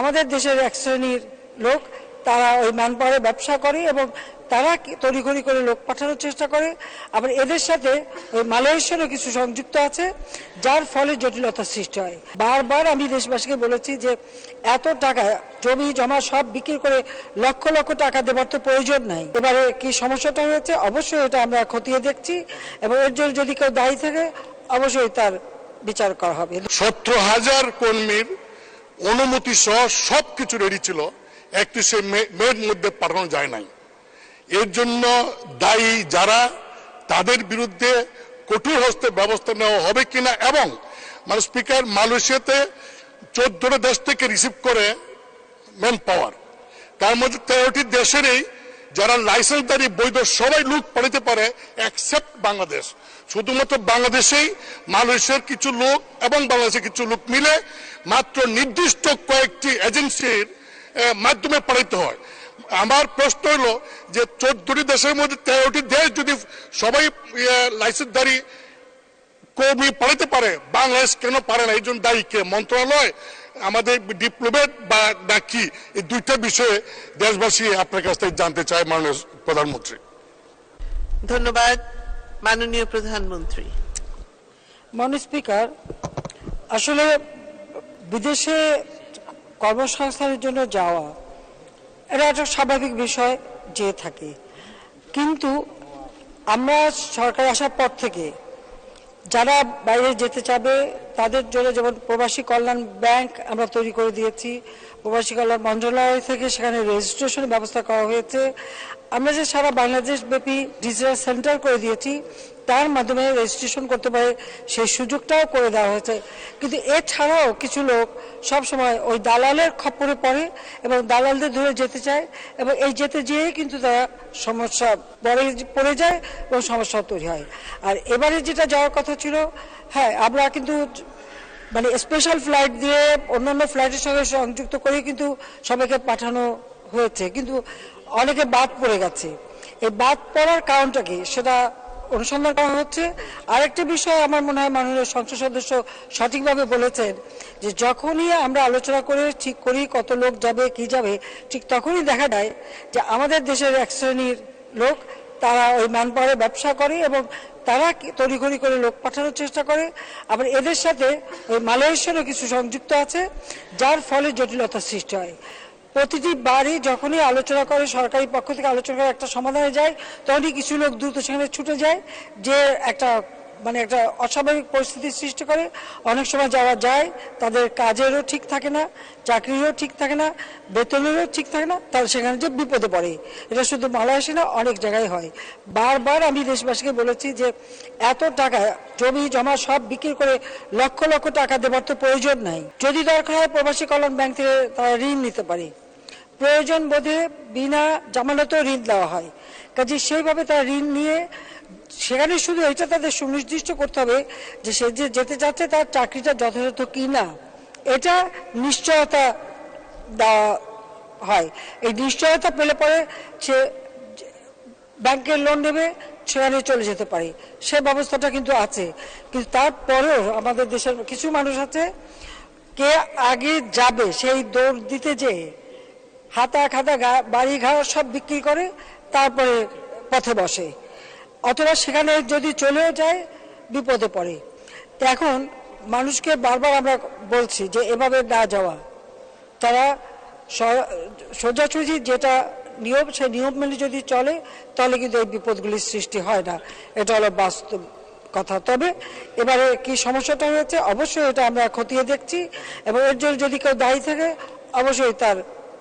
আমাদের দেশের এক শ্রেণির লোক, তারা ওই ম্যান পাওয়ারে ব্যবসা করে এবং তারা তড়িঘড়ি করে লোক পাঠানোর চেষ্টা করে। আবার এদের সাথে ওই মালয়েশিয়ারও কিছু সংযুক্ত আছে, যার ফলে জটিলতার সৃষ্টি হয়। বারবার আমি দেশবাসীকে বলেছি যে এত টাকা, জমি জমা সব বিক্রি করে লক্ষ লক্ষ টাকা দেবার তো প্রয়োজন নাই। এবারে কি সমস্যাটা হয়েছে? অবশ্যই এটা আমরা খতিয়ে দেখছি এবং এর জন্য যদি কেউ দায়ী থাকে, অবশ্যই তার বিচার করা হবে। সতেরো হাজার কর্মীর অনুমতি সহ সব কিছু রেডি ছিল, একটি সে মেয়ের মধ্যে পাঠানো যায় নাই। এর জন্য দায়ী যারা, তাদের বিরুদ্ধে কঠোর হস্তে ব্যবস্থা নেওয়া হবে কিনা এবং মানে স্পিকার মালয়েশিয়াতে চোদ্দটা দেশ থেকে রিসিভ করে ম্যান পাওয়ার তার মধ্যে তেরোটি দেশেরই যারা লাইসেন্সদারি বৈধ সবাই লুট পাঠাতে পারে অ্যাকসেপ্ট বাংলাদেশ। শুধুমাত্র বাংলাদেশেই মালয়েশিয়ার কিছু লোক এবং বাংলাদেশের কিছু লোক মিলে মাত্র নির্দিষ্ট কয়েকটি এজেন্সির মাধ্যমে পাঠাইতে হয়। আমার প্রশ্ন হলো যে চোদ্দটি দেশের মধ্যে তেরোটি দেশ যদি সবাই লাইসেন্সদারি কর্মী পাঠাতে পারে বাংলাদেশ কেন পারে না? এই জন্য দায়ী কে? মন্ত্রণালয়? আমাদের ডিপ্লোমেট বা না কি? এই দুইটা বিষয়ে দেশবাসী আপনার কাছ থেকে জানতে চায় মাননীয় প্রধানমন্ত্রী। ধন্যবাদ মাননীয় প্রধানমন্ত্রী। মাননীয় স্পিকার আসলে বিদেশে কর্মসংস্থানের জন্য যাওয়া এটা একটা স্বাভাবিক বিষয় যে থাকে। কিন্তু আমরা সরকার আসার পর থেকে যারা বাইরে যেতে চাবে, তাদের জন্য যেমন প্রবাসী কল্যাণ ব্যাংক আমরা তৈরি করে দিয়েছি। প্রবাসী কল্যাণ মন্ত্রণালয় থেকে সেখানে রেজিস্ট্রেশনের ব্যবস্থা করা হয়েছে। আমরা যে সারা বাংলাদেশ ব্যাপী ডিজিটাল সেন্টার করে দিয়েছি, তার মাধ্যমে রেজিস্ট্রেশন করতে পারে, সেই সুযোগটাও করে দেওয়া হয়েছে। কিন্তু এছাড়াও কিছু লোক সব সময় ওই দালালের খপ্পরে পড়ে এবং দালালদের ধরে যেতে চায় এবং এই যেতে যেয়ে কিন্তু তারা সমস্যা পড়ে পড়ে যায় এবং সমস্যা তৈরি হয়। আর এবারে যেটা যাওয়ার কথা ছিল হ্যাঁ আমরা কিন্তু মানে স্পেশাল ফ্লাইট দিয়ে অন্যান্য ফ্লাইটের সঙ্গে সংযুক্ত করে কিন্তু সবাইকে পাঠানো হয়েছে। কিন্তু অনেকে বাদ পড়ে গেছে। এই বাদ পড়ার কারণটা কি? সেটা অনুসন্ধান করা হচ্ছে। আরেকটা বিষয় আমার মনে হয় মাননীয় সংসদ সদস্য সঠিকভাবে বলেছেন যে, যখনই আমরা আলোচনা করে ঠিক করি কত লোক যাবে, কি যাবে, ঠিক তখনই দেখা যায় যে, আমাদের দেশের এক শ্রেণির লোক, তারা ওই ম্যান ব্যবসা করে এবং তারা তড়িঘড়ি করে লোক পাঠানোর চেষ্টা করে। আবার এদের সাথে ওই মালয়েশিয়ারও কিছু সংযুক্ত আছে, যার ফলে জটিলতার সৃষ্টি হয়। প্রতিটি বারই যখনই আলোচনা করে, সরকারি পক্ষ থেকে আলোচনা করে একটা সমাধানে যায়, তখনই কিছু লোক দ্রুত সেখানে ছুটে যায়, যে একটা মানে একটা অস্বাভাবিক পরিস্থিতির সৃষ্টি করে। অনেক সময় যাওয়া যায়, তাদের কাজেরও ঠিক থাকে না, চাকরিরও ঠিক থাকে না, বেতনেরও ঠিক থাকে না, তারা সেখানে যে বিপদে পড়ে। এটা শুধু মালয়েশিয়া না, অনেক জায়গায় হয়। বারবার আমি দেশবাসীকে বলেছি যে, এত টাকা, জমি জমা সব বিক্রি করে লক্ষ লক্ষ টাকা দেবার তো প্রয়োজন নাই। যদি দরকার হয় প্রবাসী কল্যাণ ব্যাংক থেকে তারা ঋণ নিতে পারে। প্রয়োজন বোধে বিনা জামানতেও ঋণ দেওয়া হয়। কাজে সেইভাবে তারা ঋণ নিয়ে, সেখানে শুধু এটা তাদের সুনির্দিষ্ট করতে হবে যে সে যে যেতে চাচ্ছে তার চাকরিটা যথাযথ কি না এটা নিশ্চয়তা দেওয়া হয়। এই নিশ্চয়তা পেলে পরে সে ব্যাংকের লোন নেবে, সেখানে চলে যেতে পারে। সে ব্যবস্থাটা কিন্তু আছে। কিন্তু তারপরেও আমাদের দেশের কিছু মানুষ আছে, কে আগে যাবে সেই দৌড় দিতে যেয়ে হাতা খাতা বাড়ি ঘর সব বিক্রি করে, তারপরে পথে বসে। অথবা সেখানে যদি চলেও যায়, বিপদে পড়ে। এখন মানুষকে বারবার আমরা বলছি যে, এভাবে না যাওয়া। তারা সোজাসুজি যেটা নিয়ম, সেই নিয়ম মেনে যদি চলে, তাহলে কিন্তু এই বিপদগুলির সৃষ্টি হয় না। এটা হলো বাস্তব কথা। তবে এবারে কি সমস্যাটা হয়েছে? অবশ্যই এটা আমরা খতিয়ে দেখছি এবং এর জন্য যদি কেউ দায়ী থাকে, অবশ্যই তার